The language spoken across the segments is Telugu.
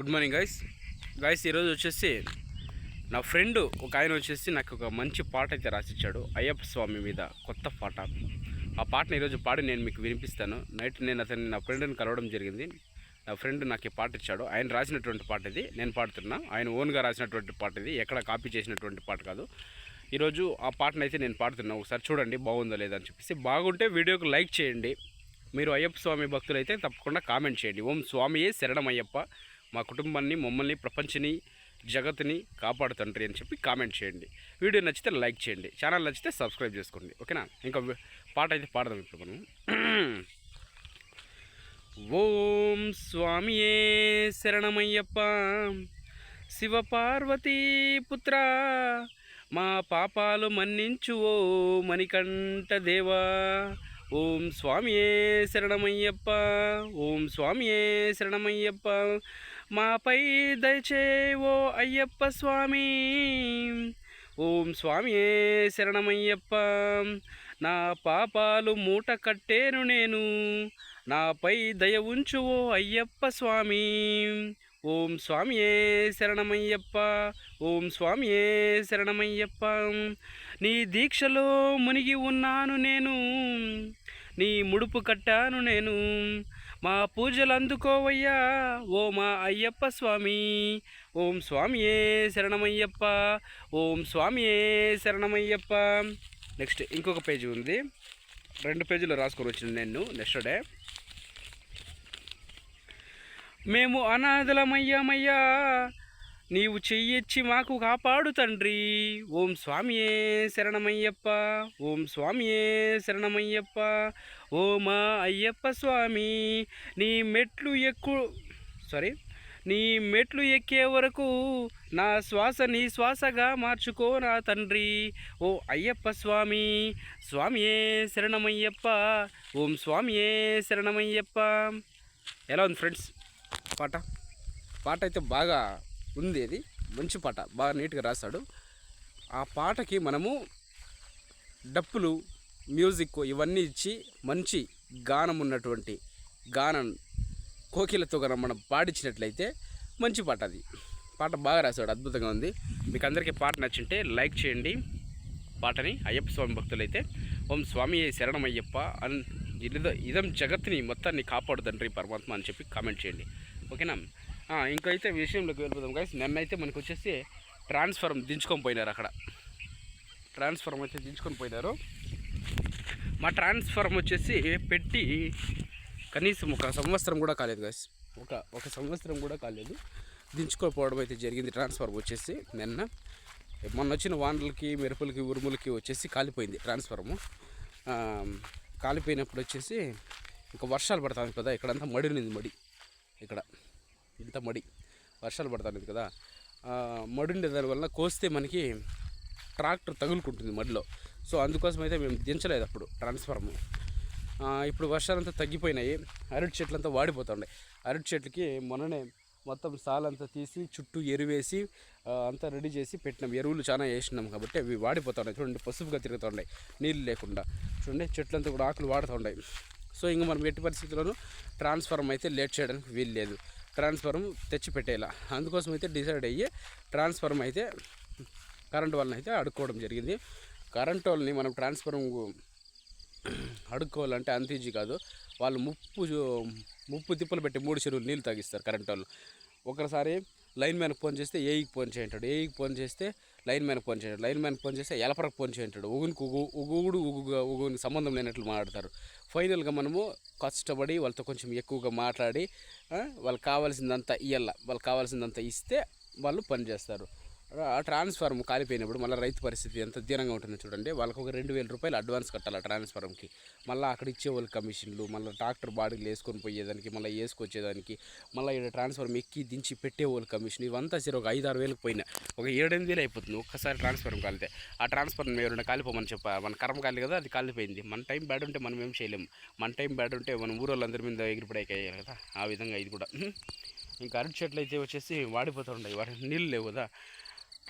గుడ్ మార్నింగ్ గైస్ గైస్ ఈరోజు వచ్చేసి నా ఫ్రెండ్ ఒక ఆయన వచ్చేసి నాకు ఒక మంచి పాట అయితే రాసిచ్చాడు అయ్యప్ప స్వామి మీద కొత్త పాట. ఆ పాటను ఈరోజు పాడి నేను మీకు వినిపిస్తాను. నైట్ నేను అతన్ని నా ఫ్రెండ్ని కలవడం జరిగింది. నా ఫ్రెండ్ నాకు ఈ పాట ఇచ్చాడు. ఆయన రాసినటువంటి పాట ఇది నేను పాడుతున్నా. ఆయన ఓన్గా రాసినటువంటి పాట ఇది ఎక్కడ కాపీ చేసినటువంటి పాట కాదు. ఈరోజు ఆ పాటను అయితే నేను పాడుతున్నా. ఒకసారి చూడండి బాగుందో లేదా అని చెప్పేసి. బాగుంటే వీడియోకి లైక్ చేయండి. మీరు అయ్యప్ప స్వామి భక్తులైతే తప్పకుండా కామెంట్ చేయండి. ఓం స్వామియే శరణం అయ్యప్ప మా కుటుంబాన్ని మమ్మల్ని ప్రపంచని జగత్ని కాపాడు తండ్రి అని చెప్పి కామెంట్ చేయండి. వీడియో నచ్చితే లైక్ చేయండి. ఛానల్ నచ్చితే సబ్స్క్రైబ్ చేసుకోండి. ఓకేనా? ఇంకా పాట అయితే పాడదాం ఇప్పుడు మనం. ఓం స్వామియే శరణమయ్యప్ప. శివపార్వతీ పుత్ర. మా పాపాలు మన్నించు ఓ మణికంఠ దేవా. ఓం స్వామియే శరణమయ్యప్ప ఓం స్వామియే శరణమయ్యప్ప. మాపై దయచే ఓ అయ్యప్ప స్వామి. ఓం స్వామియే శరణమయ్యప్ప. నా పాపాలు మూట కట్టేను నేను. నాపై దయ ఉంచు ఓ అయ్యప్ప స్వామి. ఓం స్వామియే శరణమయ్యప్ప. ఓం స్వామియే శరణమయ్యప్ప. నీ దీక్షలో మునిగి ఉన్నాను నేను. నీ ముడుపు కట్టాను నేను. మా పూజలు అందుకోవయ్యా. ఓ మా అయ్యప్ప స్వామి. ఓం స్వామియే శరణమయ్యప్ప. ఓం స్వామియే శరణమయ్యప్ప. నెక్స్ట్ ఇంకొక పేజీ ఉంది. రెండు పేజీలు రాసుకొని వచ్చిన నేను నెక్స్ట్ డే మేము అనాథలమయ్యామయ్యా. నీవు చెయ్యొచ్చి మాకు కాపాడు తండ్రి. ఓం స్వామియే శరణమయ్యప్ప. ఓం స్వామియే శరణమయ్యప్ప. ఓ మా అయ్యప్ప స్వామి. నీ మెట్లు ఎక్కు సారీ నీ మెట్లు ఎక్కే వరకు నా శ్వాస నీ శ్వాసగా మార్చుకో నా తండ్రి. ఓ అయ్యప్ప స్వామి. స్వామియే శరణమయ్యప్ప. ఓం స్వామియే శరణమయ్యప్ప. ఎలా ఉంది ఫ్రెండ్స్? పాట? పాట అయితే బాగా ఉంది అది. మంచి పాట. బాగా నీట్గా రాశాడు. ఆ పాటకి మనము డప్పులు మ్యూజిక్ ఇవన్నీ ఇచ్చి మంచి గానం ఉన్నటువంటి గానం కోకిలతో కనుక మనం పాడించినట్లయితే మంచి పాట అది. పాట బాగా రాశాడు. అద్భుతంగా ఉంది. మీకు అందరికీ పాట నచ్చింటే లైక్ చేయండి. పాటని అయ్యప్ప స్వామి భక్తులైతే ఓం స్వామి శరణం అయ్యప్ప అన్ ఇద ఇదం జగత్ని మొత్తాన్ని కాపాడు తండ్రి పరమాత్మ అని చెప్పి కామెంట్ చేయండి. ఓకేనా? ఇంకైతే విషయంలోకి వెళ్ళిపోదాం. గైస్ అయితే మనకు వచ్చేసి ట్రాన్స్ఫార్మ్ దించుకొని పోయినారు అక్కడ. ట్రాన్స్ఫార్మ్ అయితే దించుకొని పోయినారు. మా ట్రాన్స్ఫార్మ్ వచ్చేసి పెట్టి కనీసం ఒక సంవత్సరం కూడా కాలేదు గైస్ ఒక ఒక సంవత్సరం కూడా కాలేదు. దించుకోకపోవడం అయితే జరిగింది. ట్రాన్స్ఫార్మ్ వచ్చేసి నిన్న. మొన్న వచ్చిన వానలకి మెరుపులకి ఉరుములకి వచ్చేసి కాలిపోయింది ట్రాన్స్ఫార్ము కాలిపోయినప్పుడు వచ్చేసి ఇంకా వర్షాలు పడుతుంది కదా ఇక్కడంతా మడి ఉంది మడి. ఇక్కడ. ఇంత మడి వర్షాలు పడుతుంది కదా. మడి ఉండే దానివల్ల కోస్తే మనకి ట్రాక్టర్ తగులుకుంటుంది మడిలో. సో అందుకోసం అయితే మేము దించలేదు అప్పుడు ట్రాన్స్ఫార్మర్ ఇప్పుడు వర్షాలంతా తగ్గిపోయినాయి. అరటి చెట్లంతా వాడిపోతున్నాయి అరటి చెట్లకి మొన్ననే మొత్తం సాలంతా తీసి చుట్టూ ఎరువేసి అంతా రెడీ చేసి పెట్టినాం. ఎరువులు చాలా వేసినాం కాబట్టి అవి వాడిపోతున్నాయి చూడండి పసుపుగా తిరుగుతున్నాయి నీళ్ళు లేకుండా. చూడండి చెట్లంతా కూడా ఆకులు వాడుతున్నాయి సో ఇంకా మనం ఎట్టి పరిస్థితుల్లోనూ ట్రాన్స్ఫార్మ్ అయితే లేట్ చేయడానికి వీలు లేదు ట్రాన్స్ఫార్మ్ తెచ్చి పెట్టేలా అందుకోసం అయితే డిసైడ్ అయ్యి ట్రాన్స్ఫార్మ్ అయితే కరెంట్ వాళ్ళని అయితే అడుక్కోవడం జరిగింది. కరెంట్ వాళ్ళని మనం ట్రాన్స్ఫార్మ్ అడుక్కోవాలంటే అంత ఈజీ కాదు. వాళ్ళు ముప్పు ముప్పు తిప్పలు పెట్టి మూడు చెరువులు నీళ్ళు తాగిస్తారు కరెంట్ వాళ్ళు ఒకసారి లైన్ మ్యాన్కి ఫోన్ చేస్తే ఏఈకి ఫోన్ చేయంటాడు. ఏఈకి ఫోన్ చేస్తే లైన్ మ్యాన్ ఫోన్ చేయడు. లైన్ మ్యాన్ ఫోన్ చేస్తే ఎలపరకు ఫోన్ చేయంటాడు. ఉగునికి ఉగు ఉగుడు ఉగుగా ఉగుని సంబంధం లేనట్లు మాట్లాడతారు. ఫైనల్గా మనము కష్టపడి వాళ్ళతో కొంచెం ఎక్కువగా మాట్లాడి వాళ్ళకి కావాల్సిందంతా ఇయ్యాల. వాళ్ళకి కావాల్సిందంతా ఇస్తే వాళ్ళు పని చేస్తారు. ట్రాన్స్ఫార్మ్ కాలిపోయినప్పుడు మళ్ళీ రైతు పరిస్థితి ఎంత దీనంగా ఉంటుందో చూడండి. వాళ్ళకి ఒక రెండు వేల రూపాయలు అడ్వాన్స్ కట్టాలి ఆ ట్రాన్స్ఫార్మ్కి మళ్ళీ అక్కడ ఇచ్చే వాళ్ళ కమిషన్లు మళ్ళీ ట్రాక్టర్ బాడీలు వేసుకొని పోయేదానికి మళ్ళీ వేసుకొచ్చేదానికి మళ్ళీ ఇక్కడ ట్రాన్స్ఫార్మ్ ఎక్కి దించి పెట్టే వాళ్ళ కమిషన్ ఇవంతా సరే ఒక ఐదు ఆరు వేలకు పోయినా. ఒక ఏడెనిమిది వేలు అయిపోతుంది. ఒక్కసారి ట్రాన్స్ఫార్మ్ కాలితే. ఆ ట్రాన్స్ఫార్మ్ ఎవరైనా కాలిపోమని చెప్ప? మన కర్మ కాలి కదా అది కాలిపోయింది. మన టైం బ్యాడ్ ఉంటే మనం ఏం చేయలేము. మన టైం బ్యాడ్ ఉంటే మన ఊరోళ్ళందరి మీద ఎగిరిపడేకి అయ్యాలి కదా ఆ విధంగా ఇది కూడా. ఇంకా అరటి చెట్లు అయితే వచ్చేసి వాడిపోతూ ఉన్నాయి. వాటి నీళ్ళు లేవు కదా.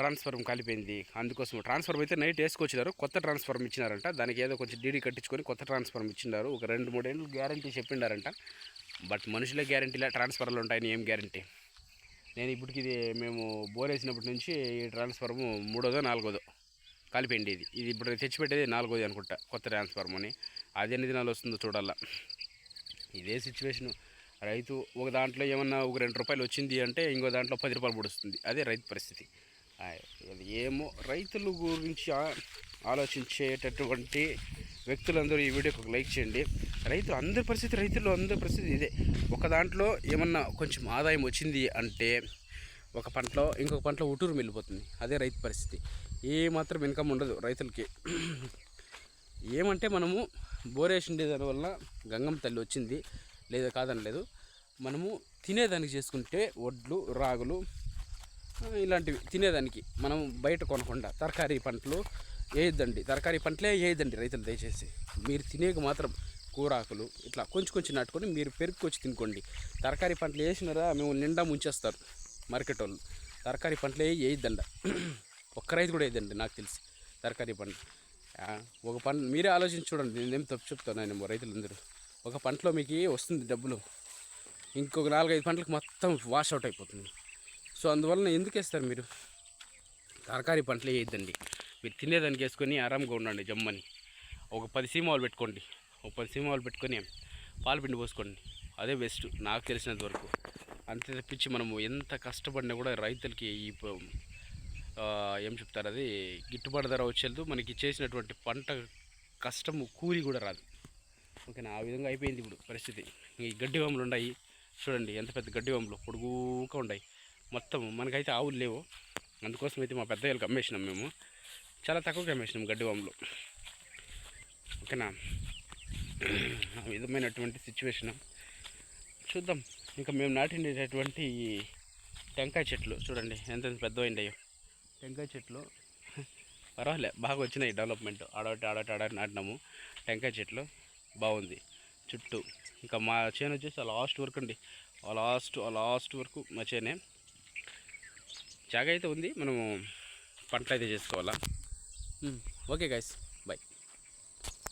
ట్రాన్స్ఫార్మ్ కాలిపోయింది అందుకోసం ట్రాన్స్ఫార్మ్ అయితే నైట్ వేసుకొచ్చినారు. కొత్త ట్రాన్స్ఫార్మ్ ఇచ్చినారంట. దానికి ఏదో కొంచెం డీడీ కట్టించుకొని కొత్త ట్రాన్స్ఫార్మ్ ఇచ్చినారు. ఒక రెండు మూడేళ్ళు గ్యారంటీ చెప్పిండారంట. బట్ మనుషులే గ్యారంటీలా ట్రాన్స్ఫార్మర్లు ఉంటాయని ఏం గ్యారంటీ? నేను ఇప్పటికి ఇది మేము బోర్ వేసినప్పటి నుంచి ఈ ట్రాన్స్ఫార్మ్ మూడోదో నాలుగోదో కాలిపోయింది ఇది. ఇది ఇప్పుడు తెచ్చిపెట్టేది నాలుగోది అనుకుంటా కొత్త ట్రాన్స్ఫార్మ్ అని. అది ఎన్ని దినాలు వస్తుందో చూడాలా. ఇదే సిచ్యువేషన్ రైతు ఒక దాంట్లో ఏమన్నా ఒక రెండు రూపాయలు వచ్చింది అంటే ఇంకో దాంట్లో పది రూపాయలు పడుస్తుంది. అదే రైతు పరిస్థితి. ఏమో రైతుల గురించి ఆలోచించేటటువంటి వ్యక్తులందరూ ఈ వీడియోకి ఒక లైక్ చేయండి. రైతు అందరి పరిస్థితి రైతుల్లో అందరి పరిస్థితి ఇదే. ఒక దాంట్లో ఏమన్నా కొంచెం ఆదాయం వచ్చింది అంటే ఒక పంటలో ఇంకొక పంటలో ఉటూరు వెళ్ళిపోతుంది అదే రైతు పరిస్థితి. ఏ మాత్రం ఇన్కమ్ ఉండదు రైతులకి. ఏమంటే మనము బోరేసిండే దానివల్ల గంగమ్మ తల్లి వచ్చింది. లేదా కాదనలేదు. మనము తినేదానికి చేసుకుంటే వడ్లు రాగులు ఇలాంటివి తినేదానికి. మనం బయట కొనకుండా తరకారీ పంటలు వేయద్దండి తరకారీ పంటలే వేయద్దండి రైతులు దయచేసి. మీరు తినేకి మాత్రం కూరాకులు ఇట్లా కొంచెం కొంచెం నాటుకొని మీరు పెరుక్కొచ్చి తినుకోండి. తరకారీ పంటలు వేసినారా మేము నిండా ముంచేస్తారు మార్కెట్ వాళ్ళు తరకారీ పంటలే వేయద్దండ ఒక్క రైతు కూడా వేయద్దండి నాకు తెలిసి తరకారీ పంట. ఒక పంట మీరే ఆలోచించి చూడండి. నేనేం తప్పు చెప్తాను రైతులందరూ. ఒక పంటలో మీకు వస్తుంది డబ్బులు. ఇంకొక నాలుగైదు పంటలకు మొత్తం వాష్ అవుట్ అయిపోతుంది. సో అందువలన ఎందుకు వేస్తారు మీరు? తరకారీ పంటలు వేయద్దండి. మీరు తినేదానికి వేసుకొని ఆరాంగా ఉండండి జమ్మని. ఒక పది సీమాలు పెట్టుకోండి. ఒక పది సీమాలు పెట్టుకొని పాలు పిండి పోసుకోండి. అదే బెస్ట్ నాకు తెలిసినంత వరకు. అంతే తప్పించి మనము ఎంత కష్టపడినా కూడా రైతులకి ఈ ఏం చెప్తారు అది? గిట్టుబాటు ధర వచ్చేది. మనకి చేసినటువంటి పంట కష్టము కూలి కూడా రాదు. ఓకేనా? ఆ విధంగా అయిపోయింది ఇప్పుడు పరిస్థితి. ఈ గడ్డి వాములు ఉన్నాయి. చూడండి ఎంత పెద్ద గడ్డి వాములు పొడుగుగా ఉన్నాయి. మొత్తం మనకైతే ఆవులు లేవు. అందుకోసం అయితే మా పెద్దయ్యలకు అమ్మేసినాం మేము. చాలా తక్కువగా అమ్మేసినాం గడ్డి వాములు. ఓకేనా? ఆ విధమైనటువంటి సిచ్యువేషన్ చూద్దాం. ఇంకా మేము నాటిండేటటువంటి టెంకాయ చెట్లు చూడండి ఎంత పెద్దవైండాయో టెంకాయ చెట్లు. పర్వాలే బాగా వచ్చినాయి డెవలప్మెంట్ ఆడొకటి ఆడొకటి ఆడ నాటినాము. టెంకాయ చెట్లు బాగుంది. చుట్టూ. ఇంకా మా చేను వచ్చేసి లాస్ట్ వరకు అండి. ఆ లాస్ట్ ఆ లాస్ట్ వరకు మా చేనే. జాగ అయితే ఉంది. మనము పంటలు అయితే చేసుకోవాలా ఓకే గైస్